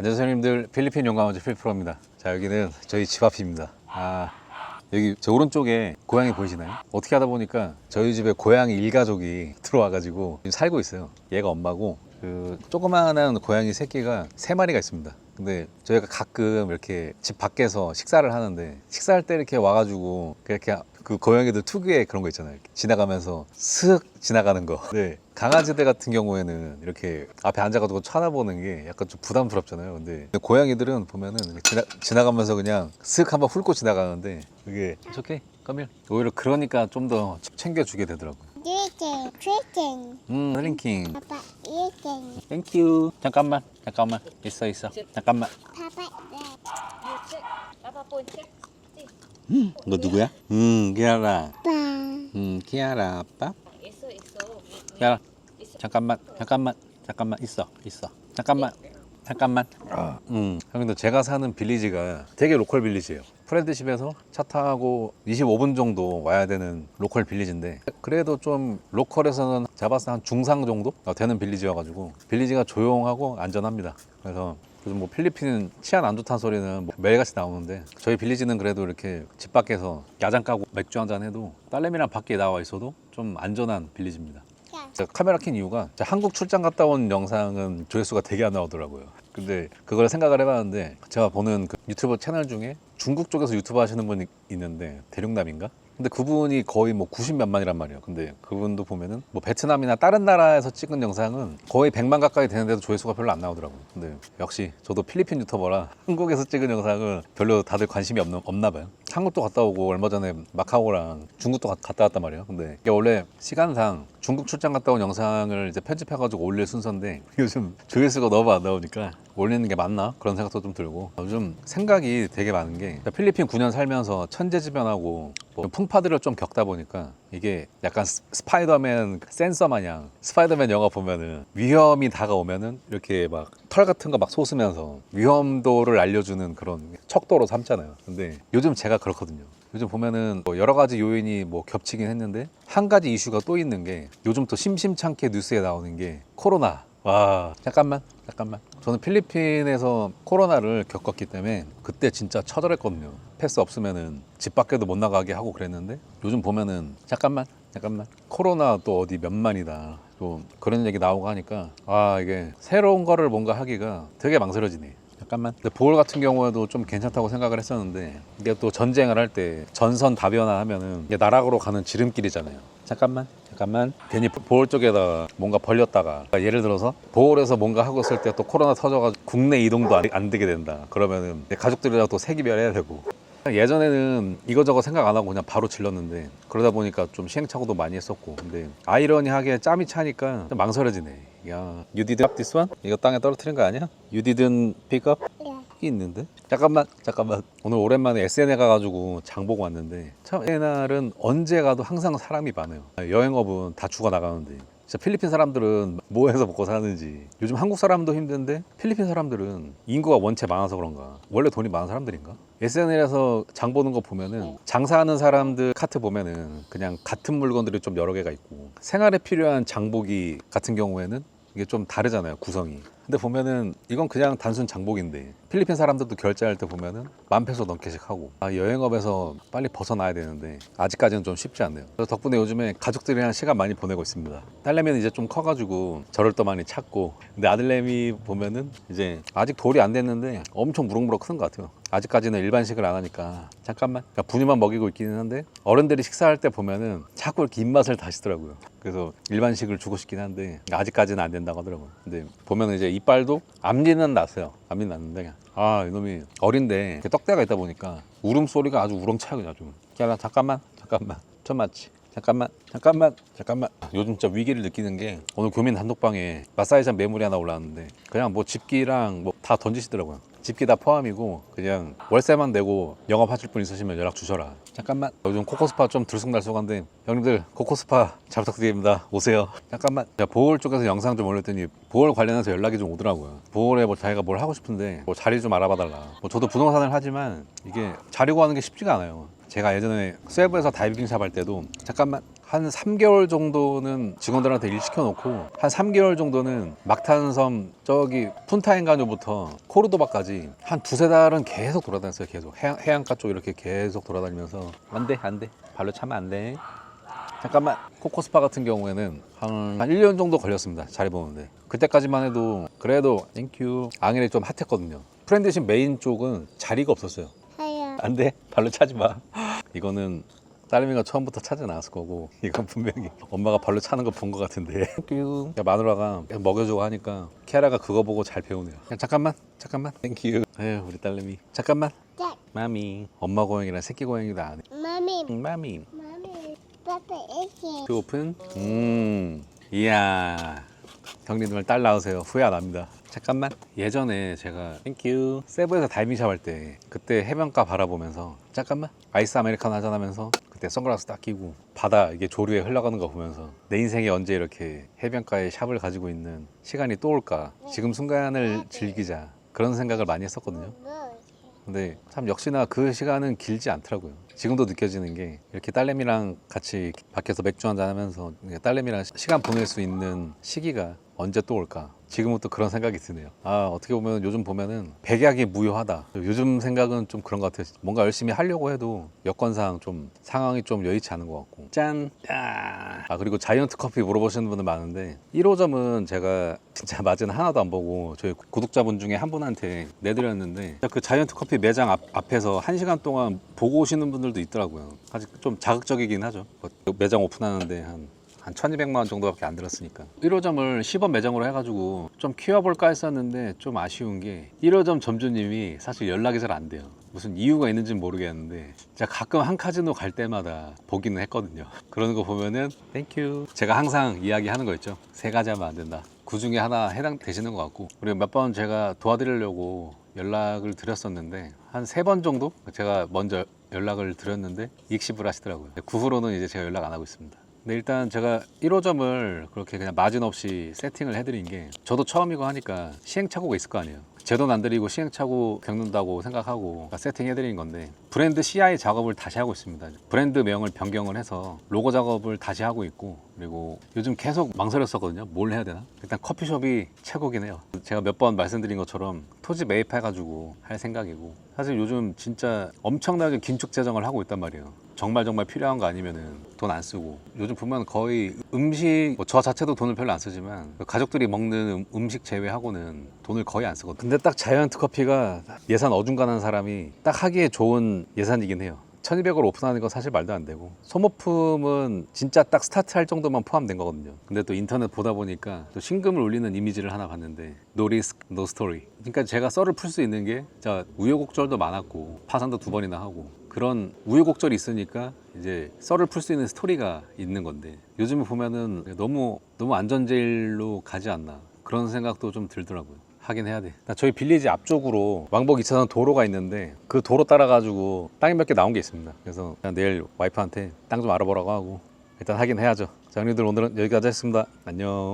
안녕하세요 형님들 필리핀 용감원지 필프로입니다. 자 여기는 저희 집 앞입니다. 아 여기 저 오른쪽에 고양이 보이시나요? 어떻게 하다 보니까 저희 집에 고양이 일가족이 들어와가지고 지금 살고 있어요. 얘가 엄마고 그 조그마한 고양이 새끼가 세 마리가 있습니다. 근데 저희가 가끔 이렇게 집 밖에서 식사를 하는데 식사할 때 이렇게 와가지고 그렇게 그 고양이들 특유의 그런 거 있잖아요. 이렇게 지나가면서 슥 지나가는 거. 네. 강아지들 같은 경우에는 이렇게 앞에 앉아가지고 쳐다보는 게 약간 좀 부담스럽잖아요. 근데 고양이들은 보면은 지나, 지나가면서 그냥 슥 한번 훑고 지나가는데 그게 좋게 까밀 오히려 그러니까 좀 더 챙겨주게 되더라고요. Chicken, chicken. 음, 드링킹. Papa eating. 땡큐. 잠깐만, 잠깐만. 있어, 있어. 잠깐만. Papa that. 너 누구야? 음, 키아라. Pa. 음, 키아라 아빠. 있어 있어. 야, 잠깐만, 잠깐만, 잠깐만 있어, 있어. 잠깐만, 잠깐만. 음, 형님들 제가 사는 빌리지가 되게 로컬 빌리지예요. 프렌드십에서 차 타고 25분 정도 와야 되는 로컬 빌리지인데 그래도 좀 로컬에서는 잡아서 한 중상 정도 되는 빌리지여가지고 빌리지가 조용하고 안전합니다. 그래서 요즘 뭐 필리핀 치안 안 좋다는 소리는 뭐 매일같이 나오는데 저희 빌리지는 그래도 이렇게 집 밖에서 야장 까고 맥주 한 잔 해도 딸내미랑 밖에 나와 있어도 좀 안전한 빌리지입니다. 카메라 킨 이유가 한국 출장 갔다 온 영상은 조회수가 되게 안 나오더라고요. 근데 그걸 생각을 해봤는데 제가 보는 그 유튜브 채널 중에 중국 쪽에서 유튜브 하시는 분이 있는데 대륙남인가? 근데 그분이 거의 뭐 90 몇만이란 말이에요. 근데 그분도 보면은 뭐 베트남이나 다른 나라에서 찍은 영상은 거의 100만 가까이 되는데도 조회수가 별로 안 나오더라고요. 근데 역시 저도 필리핀 유튜버라 한국에서 찍은 영상은 별로 다들 관심이 없는, 없나 봐요. 한국도 갔다 오고 얼마 전에 마카오랑 중국도 가- 갔다 왔단 말이에요. 근데 이게 원래 시간상 중국 출장 갔다 온 영상을 이제 편집해가지고 올릴 순서인데 요즘 조회수가 너무 안 나오니까 올리는 게 맞나 그런 생각도 좀 들고 요즘 생각이 되게 많은 게 필리핀 9년 살면서 천재지변하고 뭐 풍파들을 좀 겪다 보니까 이게 약간 스- 스파이더맨 센서 마냥 스파이더맨 영화 보면은 위험이 다가오면은 이렇게 막 털 같은 거 막 솟으면서 위험도를 알려주는 그런 척도로 삼잖아요. 근데 요즘 제가 그렇거든요. 요즘 보면은 뭐 여러 가지 요인이 뭐 겹치긴 했는데 한 가지 이슈가 또 있는 게 요즘 또 심심찮게 뉴스에 나오는 게 코로나. 와 잠깐만 잠깐만 저는 필리핀에서 코로나를 겪었기 때문에 그때 진짜 처절했거든요 패스 없으면은 집 밖에도 못 나가게 하고 그랬는데 요즘 보면은 잠깐만 잠깐만 코로나 또 어디 몇만이다 또 그런 얘기 나오고 하니까 아 이게 새로운 거를 뭔가 하기가 되게 망설여지네 잠깐만. 근데 보월 같은 경우에도 좀 괜찮다고 생각을 했었는데 이게 또 전쟁을 할 때 전선 다변화하면은 이게 나락으로 가는 지름길이잖아요. 잠깐만. 잠깐만. 괜히 보- 보월 쪽에다 뭔가 벌렸다가 예를 들어서 보월에서 뭔가 하고 있을 때 또 코로나 터져가지고 국내 이동도 안, 안 되게 된다. 그러면은 내 가족들이랑 또 세기별 해야 되고. 예전에는 이거저거 생각 안 하고 그냥 바로 질렀는데 그러다 보니까 좀 시행착오도 많이 했었고 근데 아이러니하게 짬이 차니까 좀 망설여지네 야 You did up this one? 이거 땅에 떨어뜨린 거 아니야? You didn't pick up? Yeah. 이 있는데? 잠깐만 잠깐만 오늘 오랜만에 SN에 가가지고 장 보고 왔는데 참 SNR은 언제 가도 항상 사람이 많아요 여행업은 다 죽어나가는데 진짜 필리핀 사람들은 뭐 해서 먹고 사는지 요즘 한국 사람도 힘든데 필리핀 사람들은 인구가 원체 많아서 그런가 원래 돈이 많은 사람들인가? SNL에서 장 보는 거 보면은 장사하는 사람들 카트 보면은 그냥 같은 물건들이 좀 여러 개가 있고 생활에 필요한 장보기 같은 경우에는 이게 좀 다르잖아요 구성이 근데 보면은 이건 그냥 단순 장복인데 필리핀 사람들도 결제할 때 보면은 만 페소 넘게씩 하고. 아 여행업에서 빨리 벗어나야 되는데 아직까지는 좀 쉽지 않네요. 그래서 덕분에 요즘에 가족들이랑 시간 많이 보내고 있습니다. 딸내미는 이제 좀 커가지고 저를 또 많이 찾고. 근데 아들내미 보면은 이제 아직 돌이 안 됐는데 엄청 무럭무럭 크는 것 같아요. 아직까지는 일반식을 안 하니까. 잠깐만. 그러니까 분유만 먹이고 있기는 한데 어른들이 식사할 때 보면은 자꾸 이렇게 입맛을 다시더라고요. 그래서 일반식을 주고 싶긴 한데 아직까지는 안 된다고 하더라고요. 근데 보면 이제 이빨도 앞니는 났어요. 앞니 났는데 아 이놈이 어린데 떡대가 있다 보니까 울음소리가 아주 우렁차요 아주 야 잠깐만 잠깐만. 좀 맞지 잠깐만 잠깐만 잠깐만. 요즘 진짜 위기를 느끼는 게 오늘 교민 단독방에 마사지샵 매물이 하나 올라왔는데 그냥 뭐 집기랑 뭐 다 던지시더라고요. 집기 다 포함이고 그냥 월세만 내고 영업하실 분 있으시면 연락 주셔라. 잠깐만. 요즘 코코스파 좀 들쑥날쑥한데 형님들 코코스파 잘 부탁드립니다. 오세요. 잠깐만. 제가 보월 쪽에서 영상 좀 올렸더니 보월 관련해서 연락이 좀 오더라고요. 보월에 뭐 자기가 뭘 하고 싶은데 뭐 자리 좀 알아봐 달라. 뭐 저도 부동산을 하지만 이게 자리 구하는 게 쉽지가 않아요 제가 예전에 세부에서 다이빙 샵할 때도 잠깐만 한 3개월 정도는 직원들한테 일 시켜놓고 한 3개월 정도는 막탄섬 저기 푼타엔가뇨부터 코르도바까지 한 두세 달은 계속 돌아다녔어요 계속. 해안, 해안가 쪽 이렇게 계속 돌아다니면서 안돼 안돼. 발로 차면 안돼. 잠깐만. 코코스파 같은 경우에는 한, 한 1년 정도 걸렸습니다 잘해보는데. 그때까지만 해도 그래도 땡큐. 앙일이 좀 핫했거든요. 프렌드신 메인 쪽은 자리가 없었어요. 안 돼. 발로 차지 마. 이거는 딸미가 처음부터 차지 않았을 거고 이건 분명히. 엄마가 발로 차는 거 본 거 같은데. 땡큐 야, 마누라가 계속 먹여주고 하니까 키아라가 그거 보고 잘 배우네요. 그냥 잠깐만 잠깐만. 땡큐 에휴 우리 딸내미. 잠깐만. 짝. 마미. 엄마 고양이랑 새끼 고양이도 안 해 마미. 마미. 마미. 빠빠 이렇게. 그 오픈? 음. 이야 형님들 딸 낳으세요. 후회 안 합니다. 잠깐만. 예전에 제가 땡큐 세부에서 다이빙샵 할 때 그때 해변가 바라보면서 잠깐만. 아이스 아메리카노 한잔 하면서 그때 선글라스 딱 끼고 바다 이게 조류에 흘러가는 거 보면서 내 인생에 언제 이렇게 해변가에 샵을 가지고 있는 시간이 또 올까? 지금 순간을 즐기자. 그런 생각을 많이 했었거든요. 뭐? 근데 참 역시나 그 시간은 길지 않더라고요. 지금도 느껴지는 게 이렇게 딸내미랑 같이 밖에서 맥주 한잔 하면서 딸내미랑 시- 시간 보낼 수 있는 시기가 언제 또 올까? 지금은 또 그런 생각이 드네요. 아, 어떻게 보면 요즘 보면은 백약이 무효하다. 요즘 생각은 좀 그런 것 같아요. 뭔가 열심히 하려고 해도 여건상 좀 상황이 좀 여의치 않은 것 같고. 짠! 야! 아, 그리고 자이언트 커피 물어보시는 분들 많은데 1호점은 제가 진짜 맞은 하나도 안 보고 저희 구독자분 중에 한 분한테 내드렸는데 그 자이언트 커피 매장 앞, 앞에서 한 시간 동안 보고 오시는 분들도 있더라고요. 아직 좀 자극적이긴 하죠. 그 매장 오픈하는데 한 한 1200만 원 정도밖에 안 들었으니까. 1호점을 시범 매장으로 해가지고 좀 키워볼까 했었는데 좀 아쉬운 게 1호점 점주님이 사실 연락이 잘 안 돼요. 무슨 이유가 있는지는 모르겠는데 제가 가끔 한 카지노 갈 때마다 보기는 했거든요. 그러는 거 보면은 땡큐 제가 항상 이야기하는 거 있죠. 세 가지 하면 안 된다. 그 중에 하나 해당되시는 것 같고. 그리고 몇 번 제가 도와드리려고 연락을 드렸었는데 한 세 번 정도 제가 먼저 연락을 드렸는데 익십을 하시더라고요. 그 후로는 이제 제가 연락 안 하고 있습니다 근데 일단 제가 1호점을 그렇게 그냥 마진 없이 세팅을 해드린 게 저도 처음이고 하니까 시행착오가 있을 거 아니에요. 제 돈 안 들이고 시행착오 겪는다고 생각하고 세팅해드린 건데 브랜드 CI 작업을 다시 하고 있습니다. 브랜드 명을 변경을 해서 로고 작업을 다시 하고 있고 그리고 요즘 계속 망설였었거든요. 뭘 해야 되나? 일단 커피숍이 최고긴 해요. 제가 몇 번 말씀드린 것처럼 토지 매입해가지고 할 생각이고 사실 요즘 진짜 엄청나게 긴축 재정을 하고 있단 말이에요. 정말 정말 필요한 거 아니면은 돈 안 쓰고 요즘 보면 거의 음식 뭐 저 자체도 돈을 별로 안 쓰지만 가족들이 먹는 음- 음식 제외하고는 돈을 거의 안 쓰거든요. 근데 딱 자이언트 커피가 예산 어중간한 사람이 딱 하기에 좋은 예산이긴 해요. 1200을 오픈하는 건 사실 말도 안 되고. 소모품은 진짜 딱 스타트할 정도만 포함된 거거든요. 근데 또 인터넷 보다 보니까 또 신금을 울리는 이미지를 하나 봤는데 No risk, no story. 그러니까 제가 썰을 풀 수 있는 게 진짜 우여곡절도 많았고 파산도 두 번이나 하고 그런 우여곡절이 있으니까 이제 썰을 풀 수 있는 스토리가 있는 건데 요즘에 보면은 너무 너무 안전제일로 가지 않나. 그런 생각도 좀 들더라고요 하긴 해야 돼. 나 저희 빌리지 앞쪽으로 왕복 2차선 도로가 있는데 그 도로 따라 가지고 땅이 몇 개 나온 게 있습니다. 그래서 그냥 내일 와이프한테 땅 좀 알아보라고 하고 일단 하긴 해야죠. 자, 형님들 오늘은 여기까지 했습니다. 안녕.